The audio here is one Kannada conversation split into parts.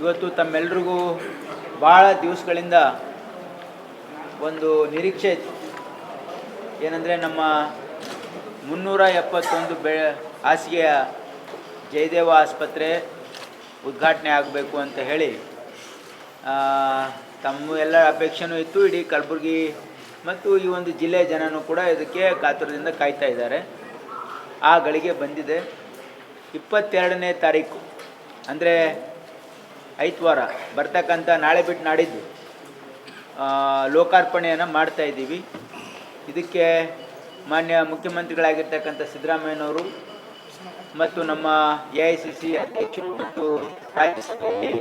ಇವತ್ತು ತಮ್ಮೆಲ್ರಿಗೂ ಭಾಳ ದಿವಸಗಳಿಂದ ಒಂದು ನಿರೀಕ್ಷೆ ಇತ್ತು ಏನಂದರೆ ನಮ್ಮ ಮುನ್ನೂರ ಎಪ್ಪತ್ತೊಂದು ಬೆ, ಹಾಸಿಗೆಯ ಜಯದೇವ ಆಸ್ಪತ್ರೆ ಉದ್ಘಾಟನೆ ಆಗಬೇಕು ಅಂತ ಹೇಳಿ ತಮ್ಮ ಎಲ್ಲ ಅಪೇಕ್ಷೆನೂ ಇತ್ತು. ಇಡೀ ಕಲಬುರಗಿ ಮತ್ತು ಈ ಒಂದು ಜಿಲ್ಲೆಯ ಜನನೂ ಕೂಡ ಇದಕ್ಕೆ ಕಾತುರದಿಂದ ಕಾಯ್ತಾ ಇದ್ದಾರೆ. ಆ ಗಳಿಗೆ ಬಂದಿದೆ. ಇಪ್ಪತ್ತೆರಡನೇ ತಾರೀಕು. ಅಂದರೆ ಐತ್ವಾರ ಬರ್ತಕ್ಕಂಥ ನಾಳೆ ಬಿಟ್ಟು ನಾಡಿದ್ದು ಲೋಕಾರ್ಪಣೆಯನ್ನು ಮಾಡ್ತಾ ಇದ್ದೀವಿ. ಇದಕ್ಕೆ ಮಾನ್ಯ ಮುಖ್ಯಮಂತ್ರಿಗಳಾಗಿರ್ತಕ್ಕಂಥ ಸಿದ್ದರಾಮಯ್ಯನವರು ಮತ್ತು ನಮ್ಮ ಎ ಐ ಸಿ ಸಿ ಅಧ್ಯಕ್ಷರು ಮತ್ತು ರಾಜ್ಯಸಭೆಯಲ್ಲಿ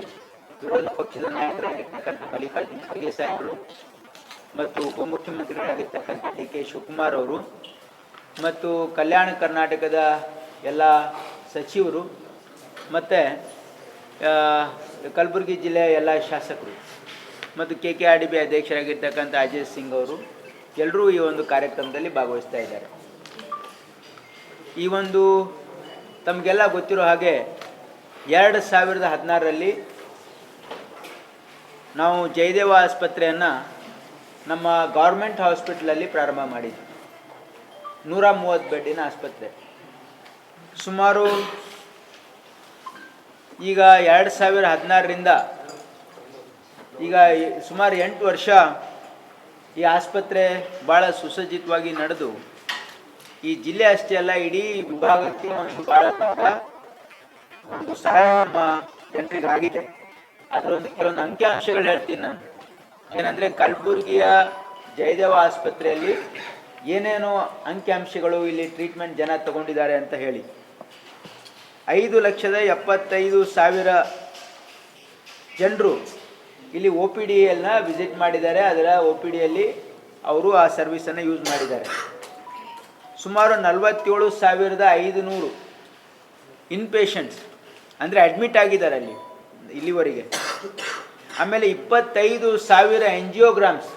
ವಿರೋಧ ಪಕ್ಷದ ನಾಯಕರಾಗಿರ್ತಕ್ಕಂಥ ಮಲ್ಲಿಕಾರ್ಜುನ ಖರ್ಗೆ ಸಾಹೇಬರು ಮತ್ತು ಉಪಮುಖ್ಯಮಂತ್ರಿಗಳಾಗಿರ್ತಕ್ಕಂಥ ಡಿ ಕೆ ಶಿವಕುಮಾರ್ ಅವರು ಮತ್ತು ಕಲ್ಯಾಣ ಕರ್ನಾಟಕದ ಎಲ್ಲ ಸಚಿವರು. ಮತ್ತು ಕಲಬುರಗಿ ಜಿಲ್ಲೆಯ ಎಲ್ಲ ಶಾಸಕರು ಮತ್ತು K K R D B ಅಧ್ಯಕ್ಷರಾಗಿರ್ತಕ್ಕಂಥ Ajay Singh ಅವರು ಎಲ್ಲರೂ ಈ ಒಂದು ಕಾರ್ಯಕ್ರಮದಲ್ಲಿ ಭಾಗವಹಿಸ್ತಾ ಇದ್ದಾರೆ. ಈ ಒಂದು ತಮಗೆಲ್ಲ ಗೊತ್ತಿರೋ ಹಾಗೆ ಎರಡು ಸಾವಿರದ ಹದಿನಾರರಲ್ಲಿ ನಾವು ಜಯದೇವ ಆಸ್ಪತ್ರೆಯನ್ನು ನಮ್ಮ ಗೌರ್ಮೆಂಟ್ ಹಾಸ್ಪಿಟ್ಲಲ್ಲಿ ಪ್ರಾರಂಭ ಮಾಡಿದ್ವಿ. ನೂರ ಮೂವತ್ತು ಬೆಡ್ಡಿನ ಆಸ್ಪತ್ರೆ. ಸುಮಾರು ಈಗ ಎರಡು ಸಾವಿರ ಹದಿನಾರರಿಂದ ಈಗ ಸುಮಾರು ಎಂಟು ವರ್ಷ ಈ ಆಸ್ಪತ್ರೆ ಭಾಳ ಸುಸಜ್ಜಿತವಾಗಿ ನಡೆದು, ಈ ಜಿಲ್ಲೆ ಅಷ್ಟೇ ಅಲ್ಲ, ಇಡೀ ವಿಭಾಗಕ್ಕೆ ಒಂದು ಸಹಾಯ ನಮ್ಮ ಜನರಿಗೆ ಆಗಿದೆ ಅದರೊಂದು ಕೆಲವೊಂದು ಅಂಕಿಅಂಶಗಳು ಹೇಳ್ತೀನಿ ನಾನು. ಏನಂದರೆ ಕಲಬುರಗಿಯ ಜಯದೇವ ಆಸ್ಪತ್ರೆಯಲ್ಲಿ ಏನೇನೋ ಅಂಕಿಅಂಶಗಳು ಇಲ್ಲಿ ಟ್ರೀಟ್ಮೆಂಟ್ ಜನ ತಗೊಂಡಿದ್ದಾರೆ ಅಂತ ಹೇಳಿ. ಐದು ಲಕ್ಷದ ಎಪ್ಪತ್ತೈದು ಸಾವಿರ ಜನರು ಇಲ್ಲಿ ಒ ಪಿ ಡಿಯನ್ನ ವಿಸಿಟ್ ಮಾಡಿದ್ದಾರೆ. ಅದರ ಒ ಪಿ ಡಿಯಲ್ಲಿ ಅವರು ಆ ಸರ್ವಿಸನ್ನು ಯೂಸ್ ಮಾಡಿದ್ದಾರೆ. ಸುಮಾರು ನಲವತ್ತೇಳು ಸಾವಿರದ ಐದು ನೂರು ಇನ್ಪೇಷಂಟ್ಸ್ ಅಂದರೆ ಅಡ್ಮಿಟ್ ಆಗಿದ್ದಾರೆ ಅಲ್ಲಿ ಇಲ್ಲಿವರೆಗೆ. ಆಮೇಲೆ ಇಪ್ಪತ್ತೈದು ಸಾವಿರ ಎಂಜಿಯೋಗ್ರಾಮ್ಸ್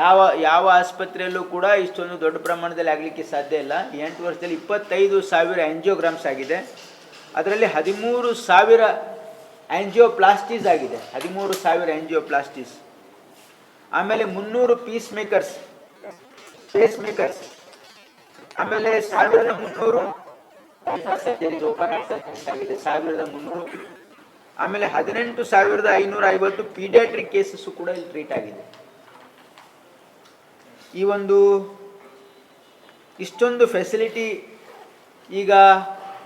ಯಾವ ಯಾವ ಆಸ್ಪತ್ರೆಯಲ್ಲೂ ಕೂಡ ಇಷ್ಟೊಂದು ದೊಡ್ಡ ಪ್ರಮಾಣದಲ್ಲಿ ಆಗಲಿಕ್ಕೆ ಸಾಧ್ಯ ಇಲ್ಲ. ಎಂಟು ವರ್ಷದಲ್ಲಿ ಇಪ್ಪತ್ತೈದು ಸಾವಿರ ಆ್ಯಂಜಿಯೋಗ್ರಾಮ್ಸ್ ಆಗಿದೆ. ಅದರಲ್ಲಿ ಹದಿಮೂರು ಸಾವಿರ ಆ್ಯಂಜಿಯೋಪ್ಲಾಸ್ಟೀಸ್ ಆಗಿದೆ. ಹದಿಮೂರು ಸಾವಿರ ಆ್ಯಂಜಿಯೋಪ್ಲಾಸ್ಟೀಸ್ ಆಮೇಲೆ ಮುನ್ನೂರು ಪೀಸ್ ಮೇಕರ್ಸ್ ಪೇಸ್ ಮೇಕರ್ಸ್ ಆಮೇಲೆ ಸಾವಿರದ ಮುನ್ನೂರು ಸಾವಿರದ ಮುನ್ನೂರು. ಆಮೇಲೆ ಹದಿನೆಂಟು ಸಾವಿರದ ಐನೂರ ಐವತ್ತು ಪೀಡಿಯಾಟ್ರಿಕ್ ಕೇಸಸ್ ಕೂಡ ಇಲ್ಲಿ ಟ್ರೀಟ್ ಆಗಿದೆ. ಈ ಒಂದು ಇಷ್ಟೊಂದು ಫೆಸಿಲಿಟಿ ಈಗ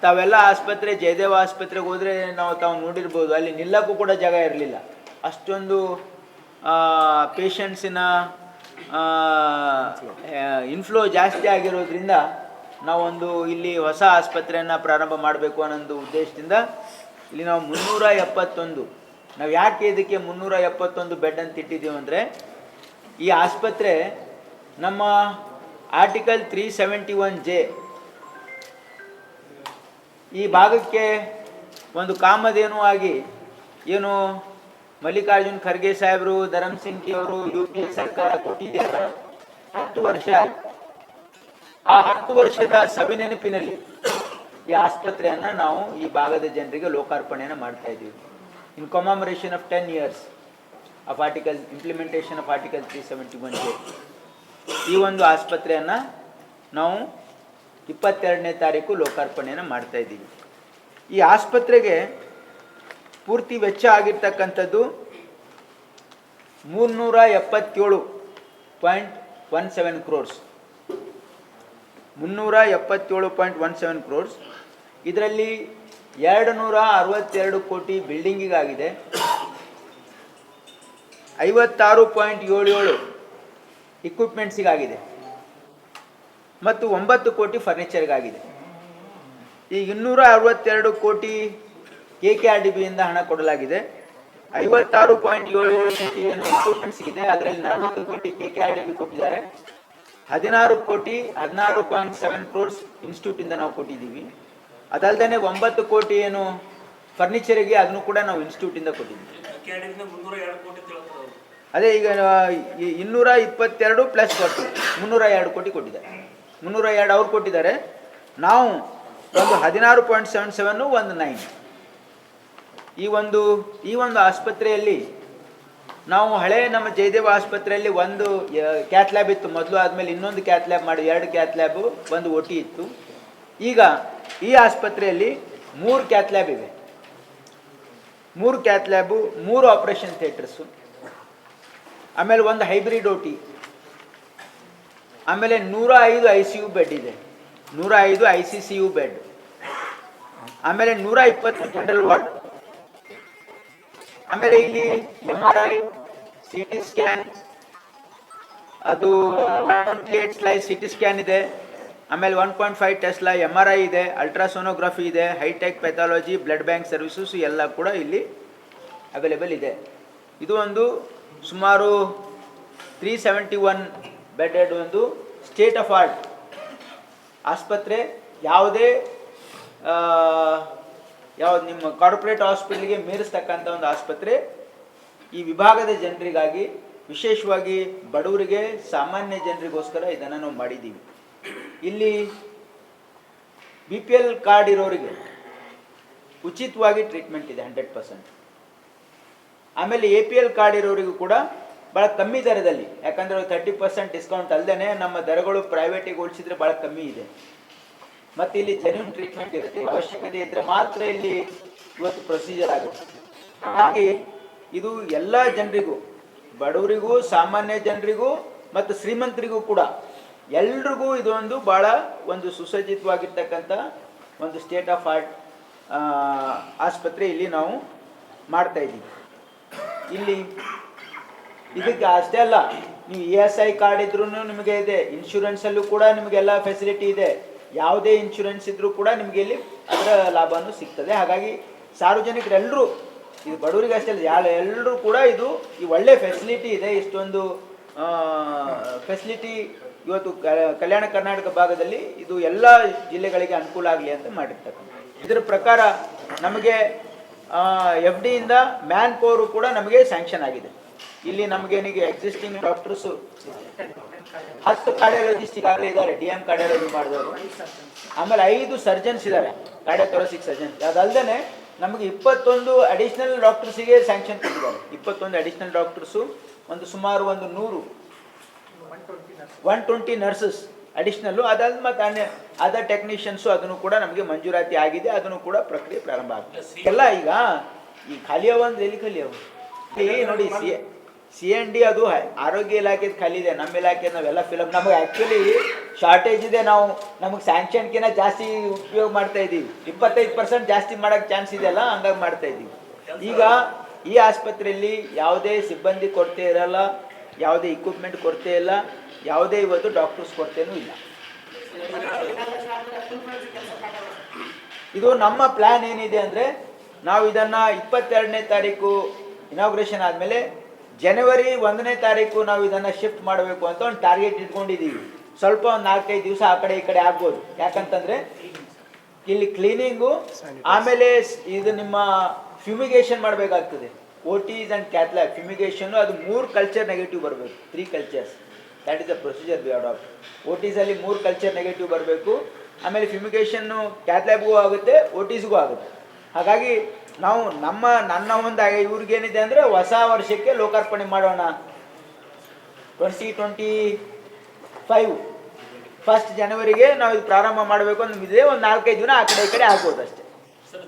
ತಾವೆಲ್ಲ ಆಸ್ಪತ್ರೆ, ಜಯದೇವ ಆಸ್ಪತ್ರೆಗೆ ಹೋದರೆ ನಾವು ತಾವು ನೋಡಿರ್ಬೋದು. ಅಲ್ಲಿ ನಿಲ್ಲಕ್ಕೂ ಕೂಡ ಜಾಗ ಇರಲಿಲ್ಲ. ಅಷ್ಟೊಂದು ಪೇಷಂಟ್ಸಿನ ಇನ್ಫ್ಲೋ ಜಾಸ್ತಿ ಆಗಿರೋದ್ರಿಂದ ನಾವೊಂದು ಇಲ್ಲಿ ಹೊಸ ಆಸ್ಪತ್ರೆಯನ್ನು ಪ್ರಾರಂಭ ಮಾಡಬೇಕು ಅನ್ನೋ ಉದ್ದೇಶದಿಂದ ಇಲ್ಲಿ ನಾವು ಮುನ್ನೂರ ಎಪ್ಪತ್ತೊಂದು. ನಾವು ಯಾಕೆ ಇದಕ್ಕೆ ಮುನ್ನೂರ ಎಪ್ಪತ್ತೊಂದು ಬೆಡ್ ಅಂತ ಇಟ್ಟಿದ್ದೀವಿ ಅಂದರೆ ಈ ಆಸ್ಪತ್ರೆ ನಮ್ಮ article three seventy one J ಈ ಭಾಗಕ್ಕೆ ಒಂದು ಕಾಮಧೇನು ಆಗಿ ಏನು ಮಲ್ಲಿಕಾರ್ಜುನ್ ಖರ್ಗೆ ಸಾಹೇಬರು ಧರಮ್ ಸಿಂಗ್ ಅವರು, ಯು ಪಿ ಎ ಸರ್ಕಾರ ಹತ್ತು ವರ್ಷ ಆ ಹತ್ತು ವರ್ಷದ ಸವಿನೆನಪಿನಲ್ಲಿ ಈ ಆಸ್ಪತ್ರೆಯನ್ನ ನಾವು ಈ ಭಾಗದ ಜನರಿಗೆ ಲೋಕಾರ್ಪಣೆಯನ್ನು ಮಾಡ್ತಾ ಇದ್ದೀವಿ. In commemoration of ten years of article implementation of article three seventy one J ಈ ಒಂದು ಆಸ್ಪತ್ರೆಯನ್ನು ನಾವು ಇಪ್ಪತ್ತೆರಡನೇ ತಾರೀಕು ಲೋಕಾರ್ಪಣೆಯನ್ನು ಮಾಡ್ತಾ ಇದ್ದೀವಿ. ಈ ಆಸ್ಪತ್ರೆಗೆ ಪೂರ್ತಿ ವೆಚ್ಚ ಆಗಿರ್ತಕ್ಕಂಥದ್ದು ಮೂರ್ನೂರ ಎಪ್ಪತ್ತೇಳು ಪಾಯಿಂಟ್ ಒನ್ ಸೆವೆನ್ ಕ್ರೋರ್ಸ್. ಮುನ್ನೂರ ಎಪ್ಪತ್ತೇಳು ಪಾಯಿಂಟ್ ಒನ್ ಸೆವೆನ್ ಕ್ರೋರ್ಸ್. ಇದರಲ್ಲಿ ಎರಡು ನೂರ ಅರವತ್ತೆರಡು ಕೋಟಿ ಬಿಲ್ಡಿಂಗಿಗಾಗಿದೆ. ಐವತ್ತಾರು ಪಾಯಿಂಟ್ ಏಳು ಏಳು ಇಕ್ವಿಪ್ಮೆಂಟ್ಸಿಗಾಗಿದೆ ಮತ್ತು ಒಂಬತ್ತು ಕೋಟಿ ಫರ್ನಿಚರ್ಗಾಗಿದೆ ಈ ಇನ್ನೂರ ಅರವತ್ತೆರಡು ಕೋಟಿ ಕೆ ಕೆ ಆರ್ ಡಿ ಬಿಯಿಂದ ಹಣ ಕೊಡಲಾಗಿದೆ. ಐವತ್ತಾರು ಪಾಯಿಂಟ್ ಏಳು ಕೋಟಿ ಇದೆ ಅದರಲ್ಲಿ ನಲವತ್ತು ಕೋಟಿ K K R D B ಕೊಟ್ಟಿದ್ದಾರೆ. ಹದಿನಾರು ಕೋಟಿ, ಹದಿನಾರು ಪಾಯಿಂಟ್ ಸೆವೆನ್ ಕ್ರೋರ್ಸ್ ಇನ್ಸ್ಟಿಟ್ಯೂಟಿಂದ ನಾವು ಕೊಟ್ಟಿದ್ದೀವಿ. ಅದಲ್ಲದೆ ಒಂಬತ್ತು ಕೋಟಿ ಏನು ಫರ್ನಿಚರ್ಗೆ ಅದನ್ನು ಕೂಡ ನಾವು ಇನ್ಸ್ಟಿಟ್ಯೂಟಿಂದ ಕೊಟ್ಟಿದ್ದೀವಿ. ಅದೇ ಈಗ ಇನ್ನೂರ ಇಪ್ಪತ್ತೆರಡು ಪ್ಲಸ್ ಕೊಟ್ಟು, ಮುನ್ನೂರ ಎರಡು ಕೋಟಿ ಕೊಟ್ಟಿದ್ದಾರೆ. ಮುನ್ನೂರ ಎರಡು ಅವ್ರು ಕೊಟ್ಟಿದ್ದಾರೆ. ನಾವು ಒಂದು ಹದಿನಾರು ಪಾಯಿಂಟ್ ಸೆವೆನ್ ಸೆವೆನ್ನು ಒಂದು ನೈನ್ ಈ ಒಂದು ಈ ಒಂದು ಆಸ್ಪತ್ರೆಯಲ್ಲಿ ನಾವು ಹಳೆ ನಮ್ಮ ಜಯದೇವ ಆಸ್ಪತ್ರೆಯಲ್ಲಿ ಒಂದು ಕ್ಯಾತ್ ಲ್ಯಾಬ್ ಇತ್ತು. ಮೊದಲು ಆದಮೇಲೆ ಇನ್ನೊಂದು ಕ್ಯಾತ್ ಲ್ಯಾಬ್ ಮಾಡಿ, ಎರಡು ಕ್ಯಾತ್ ಲ್ಯಾಬು ಒಂದು ಒಟಿ ಇತ್ತು. ಈಗ ಈ ಆಸ್ಪತ್ರೆಯಲ್ಲಿ ಮೂರು ಕ್ಯಾತ್ ಲ್ಯಾಬ್ ಇವೆ. ಮೂರು ಕ್ಯಾತ್ ಲ್ಯಾಬು ಮೂರು ಆಪರೇಷನ್ ಥಿಯೇಟರ್ಸು ಆಮೇಲೆ ಒಂದು ಹೈಬ್ರಿಡ್ ಓಟಿ. ಆಮೇಲೆ ನೂರ ಐದು ಐ ಸಿ ಯು ಬೆಡ್ ಇದೆ. ನೂರ ಐದು I C C U bed. ಆಮೇಲೆ ನೂರ ಇಪ್ಪತ್ತು ಜನರಲ್ ವಾರ್ಡ್. ಆಮೇಲೆ ಇಲ್ಲಿ M R I C T scan ಅದು ಸ್ಲೈಸ್ ಸಿ ಟಿ ಸ್ಕ್ಯಾನ್ ಇದೆ. ಆಮೇಲೆ one point five tesla M R I ಇದೆ ಅಲ್ಟ್ರಾಸೋನೋಗ್ರಫಿ ಇದೆ hitech pathology blood bank services ಎಲ್ಲ ಕೂಡ ಇಲ್ಲಿ ಅವೈಲೇಬಲ್ ಇದೆ. ಇದು ಒಂದು ಸುಮಾರು ತ್ರೀ ಸೆವೆಂಟಿ ಒನ್ ಬೆಡೆಡ್ ಒಂದು ಸ್ಟೇಟ್ ಆಫ್ ಆರ್ಟ್ ಆಸ್ಪತ್ರೆ ಯಾವುದೇ ಯಾವ್ದು ನಿಮ್ಮ ಕಾರ್ಪೊರೇಟ್ ಹಾಸ್ಪಿಟ್ಲಿಗೆ ಮೀರಿಸ್ತಕ್ಕಂಥ ಒಂದು ಆಸ್ಪತ್ರೆ, ಈ ವಿಭಾಗದ ಜನರಿಗಾಗಿ ವಿಶೇಷವಾಗಿ ಬಡವರಿಗೆ, ಸಾಮಾನ್ಯ ಜನರಿಗೋಸ್ಕರ ಇದನ್ನು ನಾವು ಮಾಡಿದ್ದೀವಿ. ಇಲ್ಲಿ ಬಿ ಪಿ ಎಲ್ ಕಾರ್ಡ್ ಇರೋರಿಗೆ ಉಚಿತವಾಗಿ ಟ್ರೀಟ್ಮೆಂಟ್ ಇದೆ ಹಂಡ್ರೆಡ್ ಪರ್ಸೆಂಟ್ ಆಮೇಲೆ ಎ ಪಿ ಎಲ್ ಕಾರ್ಡ್ ಇರೋರಿಗೂ ಕೂಡ ಭಾಳ ಕಮ್ಮಿ ದರದಲ್ಲಿ. ಯಾಕಂದರೆ ತರ್ಟಿ ಪರ್ಸೆಂಟ್ ಡಿಸ್ಕೌಂಟ್ ಅಲ್ಲದೆ ನಮ್ಮ ದರಗಳು ಪ್ರೈವೇಟಿಗೆ ಹೋಲಿಸಿದ್ರೆ ಭಾಳ ಕಮ್ಮಿ ಇದೆ. ಮತ್ತೆ ಇಲ್ಲಿ ಜೆನ್ಯೂನ್ ಟ್ರೀಟ್ಮೆಂಟ್ ಇರುತ್ತೆ. ಅವಶ್ಯಕತೆ ಇದ್ರೆ ಮಾತ್ರ ಇಲ್ಲಿ ಇವತ್ತು ಪ್ರೊಸೀಜರ್ ಆಗುತ್ತೆ. ಹಾಗೆ ಇದು ಎಲ್ಲ ಜನರಿಗೂ, ಬಡವರಿಗೂ, ಸಾಮಾನ್ಯ ಜನರಿಗೂ ಮತ್ತು ಶ್ರೀಮಂತರಿಗೂ ಕೂಡ ಎಲ್ರಿಗೂ ಇದೊಂದು ಭಾಳ ಒಂದು ಸುಸಜ್ಜಿತವಾಗಿರ್ತಕ್ಕಂಥ ಒಂದು ಸ್ಟೇಟ್ ಆಫ್ ಆರ್ಟ್ ಆಸ್ಪತ್ರೆ ಇಲ್ಲಿ ನಾವು ಮಾಡ್ತಾ ಇದ್ದೀವಿ. ಇಲ್ಲಿ ಇದಕ್ಕೆ ಅಷ್ಟೇ ಅಲ್ಲ, ನೀವು ಇ ಎಸ್ ಐ ಕಾರ್ಡ್ ಇದ್ರೂ ನಿಮಗೆ ಇದೆ ಇನ್ಶೂರೆನ್ಸಲ್ಲೂ ಕೂಡ ನಿಮಗೆಲ್ಲ ಫೆಸಿಲಿಟಿ ಇದೆ. ಯಾವುದೇ ಇನ್ಶೂರೆನ್ಸ್ ಇದ್ರೂ ಕೂಡ ನಿಮಗೆ ಇಲ್ಲಿ ಅದರ ಲಾಭನೂ ಸಿಗ್ತದೆ. ಹಾಗಾಗಿ ಸಾರ್ವಜನಿಕರೆಲ್ಲರೂ ಇದು ಬಡವರಿಗೆ ಅಷ್ಟೇ ಅಲ್ಲ ಎಲ್ಲರೂ ಕೂಡ ಇದು ಈ ಒಳ್ಳೆ ಫೆಸಿಲಿಟಿ ಇದೆ. ಇಷ್ಟೊಂದು ಫೆಸಿಲಿಟಿ ಇವತ್ತು ಕಲ್ಯಾಣ ಕರ್ನಾಟಕ ಭಾಗದಲ್ಲಿ ಇದು ಎಲ್ಲ ಜಿಲ್ಲೆಗಳಿಗೆ ಅನುಕೂಲ ಆಗಲಿ ಅಂತ ಮಾಡಿರ್ತಕ್ಕಂಥ ಇದರ ಪ್ರಕಾರ ನಮಗೆ ಎಫ್ ಡಿಯಿಂದ ಮ್ಯಾನ್ ಪವರು ಕೂಡ ನಮಗೆ ಸ್ಯಾಂಕ್ಷನ್ ಆಗಿದೆ. ಇಲ್ಲಿ ನಮಗೇನಿಗೆ ಎಕ್ಸಿಸ್ಟಿಂಗ್ ಡಾಕ್ಟರ್ಸು ಹತ್ತು ಕಾರ್ಡಿಯಾಲಜಿಸ್ಟ್ ಈಗಾಗಲೇ ಇದ್ದಾರೆ ಡಿ ಎಂ ಕಾರ್ಡಿಯಾಲಜಿ ಮಾಡಿದವರು. ಆಮೇಲೆ ಐದು ಸರ್ಜನ್ಸ್ ಇದ್ದಾರೆ ಕಾರ್ಡಿಯಾಥೊರಸಿಕ್ ಸರ್ಜನ್ಸ್ ಅದಲ್ಲದೆ ನಮಗೆ ಇಪ್ಪತ್ತೊಂದು ಅಡಿಷನಲ್ ಡಾಕ್ಟರ್ಸಿಗೆ ಸ್ಯಾಂಕ್ಷನ್ ಕೊಟ್ಟಿದ್ದಾರೆ. ಇಪ್ಪತ್ತೊಂದು ಅಡಿಷನಲ್ ಡಾಕ್ಟರ್ಸು ಒಂದು ಸುಮಾರು ಒಂದು ನೂರು. ಒನ್ ಟ್ವೆಂಟಿ ನರ್ಸಸ್ ಅಡಿಷನಲ್ಲು ಮತ್ತು ಅನ್ಯ ಅದರ್ ಟೆಕ್ನಿಷಿಯನ್ಸು ಅದನ್ನು ಕೂಡ ನಮಗೆ ಮಂಜೂರಾತಿ ಆಗಿದೆ ಅದನ್ನು ಕೂಡ ಪ್ರಕ್ರಿಯೆ ಪ್ರಾರಂಭ ಆಗ್ತದೆ ಎಲ್ಲ ಈಗ ಈ ಖಾಲಿ ಅವ ಅಂದ್ರೆ ಎಲ್ಲಿ ಖಾಲಿ ಅವ ನೋಡಿ ಸಿ ಸಿ ಎನ್ ಡಿ ಅದು ಆರೋಗ್ಯ ಇಲಾಖೆ ಖಾಲಿ ಇದೆ ನಮ್ಮ ಇಲಾಖೆ ನಾವೆಲ್ಲ ಫಿಲಮ್ ನಮಗೆ ಆ್ಯಕ್ಚುಲಿ ಶಾರ್ಟೇಜ್ ಇದೆ ನಾವು ನಮಗೆ ಸ್ಯಾಂಕ್ಷನ್ಕಿಂತ ಜಾಸ್ತಿ ಉಪಯೋಗ ಮಾಡ್ತಾ ಇದ್ದೀವಿ. ಇಪ್ಪತ್ತೈದು ಪರ್ಸೆಂಟ್ ಜಾಸ್ತಿ ಮಾಡೋಕ್ಕೆ ಚಾನ್ಸ್ ಇದೆಯಲ್ಲ ಹಂಗಾಗಿ ಮಾಡ್ತಾ ಇದ್ದೀವಿ. ಈಗ ಈ ಆಸ್ಪತ್ರೆಯಲ್ಲಿ ಯಾವುದೇ ಸಿಬ್ಬಂದಿ ಕೊರತೆ ಇರಲ್ಲ ಯಾವುದೇ ಇಕ್ವಿಪ್ಮೆಂಟ್ ಕೊರತೆ ಇಲ್ಲ ಯಾವುದೇ ಇವತ್ತು ಡಾಕ್ಟರ್ಸ್ ಕೊರತೆನೂ ಇಲ್ಲ. ಇದು ನಮ್ಮ ಪ್ಲಾನ್ ಏನಿದೆ ಅಂದರೆ ನಾವು ಇದನ್ನು ಇಪ್ಪತ್ತೆರಡನೇ ತಾರೀಕು ಇನಾಗ್ರೇಷನ್ ಆದಮೇಲೆ ಜನವರಿ ಒಂದನೇ ತಾರೀಕು ನಾವು ಇದನ್ನು ಶಿಫ್ಟ್ ಮಾಡಬೇಕು ಅಂತ ಒಂದು ಟಾರ್ಗೆಟ್ ಇಟ್ಕೊಂಡಿದ್ದೀವಿ ಸ್ವಲ್ಪ ಒಂದು ನಾಲ್ಕೈದು ದಿವಸ ಆ ಕಡೆ ಈ ಕಡೆ ಆಗ್ಬೋದು. ಯಾಕಂತಂದರೆ ಇಲ್ಲಿ ಕ್ಲೀನಿಂಗು ಆಮೇಲೆ ಇದು ನಿಮ್ಮ ಫ್ಯೂಮಿಗೇಷನ್ ಮಾಡಬೇಕಾಗ್ತದೆ. O Ts and cath lab fumigation ಅದು ಮೂರು ಕಲ್ಚರ್ ನೆಗೆಟಿವ್ ಬರಬೇಕು. Three cultures that is the procedure we adopt ಓ ಟೀಸಲ್ಲಿ ಮೂರು ಕಲ್ಚರ್ ನೆಗೆಟಿವ್ ಬರಬೇಕು. ಆಮೇಲೆ ಫ್ಯುಮಿಗೇಷನ್ನು ಕ್ಯಾತ್ಲ್ಯಾಬ್ಗೂ ಆಗುತ್ತೆ ಓ ಟಿಸ್ಗೂ ಆಗುತ್ತೆ. ಹಾಗಾಗಿ ನಾವು ನಮ್ಮ, ನನ್ನ ಒಂದು ಇವ್ರಿಗೇನಿದೆ ಅಂದರೆ ಹೊಸ ವರ್ಷಕ್ಕೆ ಲೋಕಾರ್ಪಣೆ ಮಾಡೋಣ. ಟ್ವೆಂಟಿ ಟ್ವೆಂಟಿ ಫೈವ್ ಫಸ್ಟ್ ಜನವರಿಗೆ ನಾವು ಇದು ಪ್ರಾರಂಭ ಮಾಡಬೇಕು ಇದೆ ಒಂದು ನಾಲ್ಕೈದು ದಿನ ಆ ಕಡೆ ಈ ಕಡೆ ಆಗ್ಬೋದು ಅಷ್ಟೇ.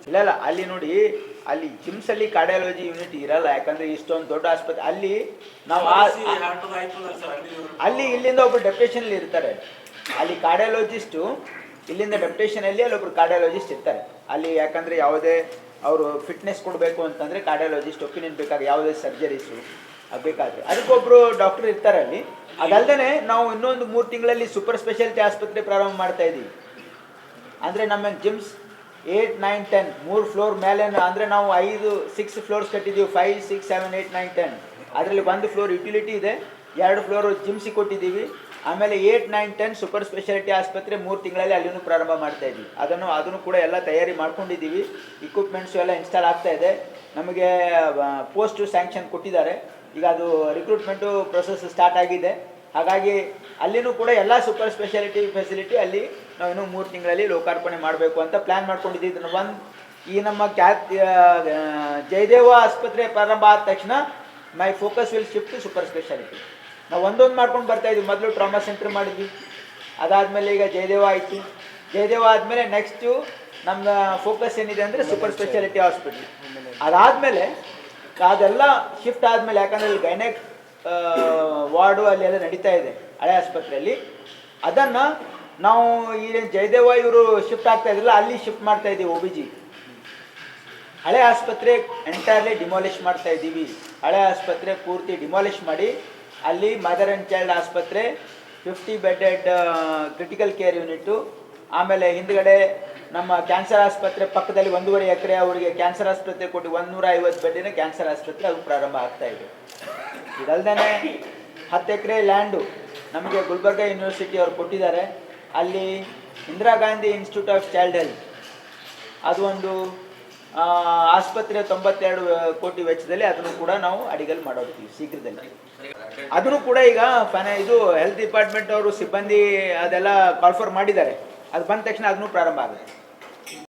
ಇಲ್ಲ ಇಲ್ಲ ಅಲ್ಲಿ ನೋಡಿ ಅಲ್ಲಿ ಜಿಮ್ಸ್ ಅಲ್ಲಿ ಕಾರ್ಡಿಯಾಲಜಿ ಯೂನಿಟ್ ಇರಲ್ಲ ಯಾಕಂದ್ರೆ ಇಷ್ಟೊಂದು ದೊಡ್ಡ ಆಸ್ಪತ್ರೆ. ಅಲ್ಲಿ ನಾವು ಅಲ್ಲಿ ಅಲ್ಲಿ ಇಲ್ಲಿಂದ ಒಬ್ರು ಡೆಪ್ಟೇಷನ್ ಇರ್ತಾರೆ. ಅಲ್ಲಿ ಕಾರ್ಡಿಯಾಲಜಿಸ್ಟು ಇಲ್ಲಿಂದ ಡೆಪ್ಟೇಷನ್ ಅಲ್ಲಿ ಅಲ್ಲಿ ಒಬ್ರು ಕಾರ್ಡಿಯಾಲಜಿಸ್ಟ್ ಇರ್ತಾರೆ. ಅಲ್ಲಿ ಯಾಕಂದ್ರೆ ಯಾವುದೇ ಅವರು ಫಿಟ್ನೆಸ್ ಕೊಡಬೇಕು ಅಂತಂದ್ರೆ ಕಾರ್ಡಿಯಾಲಜಿಸ್ಟ್ ಒಪಿನಿಯನ್ ಬೇಕಾಗ ಯಾವುದೇ ಸರ್ಜರೀಸು ಬೇಕಾದ್ರೆ. ಅದಕ್ಕೊಬ್ರು ಡಾಕ್ಟರ್ ಇರ್ತಾರೆ ಅಲ್ಲಿ. ಅದಲ್ಲದೆ ನಾವು ಇನ್ನೊಂದು ಮೂರು ತಿಂಗಳಲ್ಲಿ ಸೂಪರ್ ಸ್ಪೆಷಾಲಿಟಿ ಆಸ್ಪತ್ರೆ ಪ್ರಾರಂಭ ಮಾಡ್ತಾ ಇದ್ದೀವಿ ಅಂದರೆ ನಮ್ಮ ಜಿಮ್ಸ್ ಏಯ್ಟ್ ನೈನ್, ಟೆನ್, ಮೂರು ಫ್ಲೋರ್ ಮೇಲೆ ಅಂದರೆ ನಾವು ಐದು six floors ಕಟ್ಟಿದ್ದೀವಿ. Five six seven eight nine ten ಅದರಲ್ಲಿ ಒಂದು ಫ್ಲೋರ್ ಯುಟಿಲಿಟಿ ಇದೆ, ಎರಡು ಫ್ಲೋರ್ ಜಿಮ್ಸಿ ಕೊಟ್ಟಿದ್ದೀವಿ. ಆಮೇಲೆ eight nine, ten super speciality ಆಸ್ಪತ್ರೆ ಮೂರು ತಿಂಗಳಲ್ಲಿ ಅಲ್ಲಿನೂ ಪ್ರಾರಂಭ ಮಾಡ್ತಾ ಇದ್ದೀವಿ ಅದನ್ನು ಅದನ್ನು ಕೂಡ ಎಲ್ಲ ತಯಾರಿ ಮಾಡ್ಕೊಂಡಿದ್ದೀವಿ. ಇಕ್ವಿಪ್ಮೆಂಟ್ಸು ಎಲ್ಲ ಇನ್ಸ್ಟಾಲ್ ಆಗ್ತಾ ಇದೆ. ನಮಗೆ ಪೋಸ್ಟು ಸ್ಯಾಂಕ್ಷನ್ ಕೊಟ್ಟಿದ್ದಾರೆ. ಈಗ ಅದು ರಿಕ್ರೂಟ್ಮೆಂಟು ಪ್ರೊಸೆಸ್ ಸ್ಟಾರ್ಟ್ ಆಗಿದೆ. ಹಾಗಾಗಿ ಅಲ್ಲಿನೂ ಕೂಡ ಎಲ್ಲ ಸೂಪರ್ ಸ್ಪೆಷಾಲಿಟಿ ಫೆಸಿಲಿಟಿ ಅಲ್ಲಿ ನಾವು ಇನ್ನೂ ಮೂರು ತಿಂಗಳಲ್ಲಿ ಲೋಕಾರ್ಪಣೆ ಮಾಡಬೇಕು ಅಂತ ಪ್ಲ್ಯಾನ್ ಮಾಡ್ಕೊಂಡಿದ್ದೀವಿ. ಒಂದು ಈ ನಮ್ಮ ಕ್ಯಾ ಜಯದೇವ ಆಸ್ಪತ್ರೆ ಪ್ರಾರಂಭ ಆದ ತಕ್ಷಣ my focus will shift super speciality ನಾವು ಒಂದೊಂದು ಮಾಡ್ಕೊಂಡು ಬರ್ತಾ ಇದ್ವಿ. ಮೊದಲು ಟ್ರಾಮಾ ಸೆಂಟರ್ ಮಾಡಿದ್ವಿ. ಅದಾದಮೇಲೆ ಈಗ ಜಯದೇವ ಆಯಿತು. ಜಯದೇವ ಆದಮೇಲೆ ನೆಕ್ಸ್ಟು ನಮ್ಮ ಫೋಕಸ್ ಏನಿದೆ ಅಂದರೆ ಸೂಪರ್ ಸ್ಪೆಷಾಲಿಟಿ ಹಾಸ್ಪಿಟ್ಲ್ ಅದಾದಮೇಲೆ ಅದೆಲ್ಲ ಶಿಫ್ಟ್ ಆದಮೇಲೆ ಯಾಕಂದರೆ ಇಲ್ಲಿ ಗೈನೆಕ್ ವಾರ್ಡು ಅಲ್ಲಿ ಎಲ್ಲ ನಡೀತಾ ಇದೆ ಹಳೆ ಆಸ್ಪತ್ರೆಯಲ್ಲಿ. ಅದನ್ನು ನಾವು ಈ ಜಯದೇವ ಇವರು ಶಿಫ್ಟ್ ಆಗ್ತಾ ಇದ್ರಲ್ಲ, ಅಲ್ಲಿ ಶಿಫ್ಟ್ ಮಾಡ್ತಾ ಇದ್ದೀವಿ ಒ ಬಿ ಜಿ ಹಳೆ ಆಸ್ಪತ್ರೆ ಎಂಟೈರ್ಲಿ ಡಿಮಾಲಿಷ್ ಮಾಡ್ತಾ ಇದ್ದೀವಿ ಹಳೆ ಆಸ್ಪತ್ರೆ ಪೂರ್ತಿ ಡಿಮಾಲಿಷ್ ಮಾಡಿ, ಅಲ್ಲಿ ಮದರ್ ಆ್ಯಂಡ್ ಚೈಲ್ಡ್ ಆಸ್ಪತ್ರೆ fifty bedded critical care unit ಆಮೇಲೆ ಹಿಂದ್ಗಡೆ ನಮ್ಮ ಕ್ಯಾನ್ಸರ್ ಆಸ್ಪತ್ರೆ ಪಕ್ಕದಲ್ಲಿ ಒಂದೂವರೆ ಎಕರೆ ಅವರಿಗೆ ಕ್ಯಾನ್ಸರ್ ಆಸ್ಪತ್ರೆ ಕೊಟ್ಟು ಒಂದೂರ ಐವತ್ತು ಬೆಡ್ಡಿನ ಕ್ಯಾನ್ಸರ್ ಆಸ್ಪತ್ರೆ ಅದು ಪ್ರಾರಂಭ ಆಗ್ತಾ ಇದೆ. ಇದಲ್ದೇ ಹತ್ತು ಎಕರೆ ಲ್ಯಾಂಡು ನಮಗೆ ಗುಲ್ಬರ್ಗ ಯೂನಿವರ್ಸಿಟಿ ಅವ್ರು ಕೊಟ್ಟಿದ್ದಾರೆ. ಅಲ್ಲಿ Indira Gandhi institute of child health ಅದು ಒಂದು ಆಸ್ಪತ್ರೆ ತೊಂಬತ್ತೆರಡು ಕೋಟಿ ವೆಚ್ಚದಲ್ಲಿ ಅದನ್ನು ಕೂಡ ನಾವು ಅಡಿಗಲ್ ಮಾಡೋಗ್ತೀವಿ ಶೀಘ್ರದಲ್ಲಿ. ಅದನ್ನು ಕೂಡ ಈಗ ಫನ, ಇದು ಹೆಲ್ತ್ ಡಿಪಾರ್ಟ್ಮೆಂಟ್ ಅವರು, ಸಿಬ್ಬಂದಿ ಅದೆಲ್ಲ ಕಾಲ್ಫರ್ ಮಾಡಿದ್ದಾರೆ. ಅದು ಬಂದ ತಕ್ಷಣ ಅದನ್ನು ಪ್ರಾರಂಭ ಆಗುತ್ತೆ.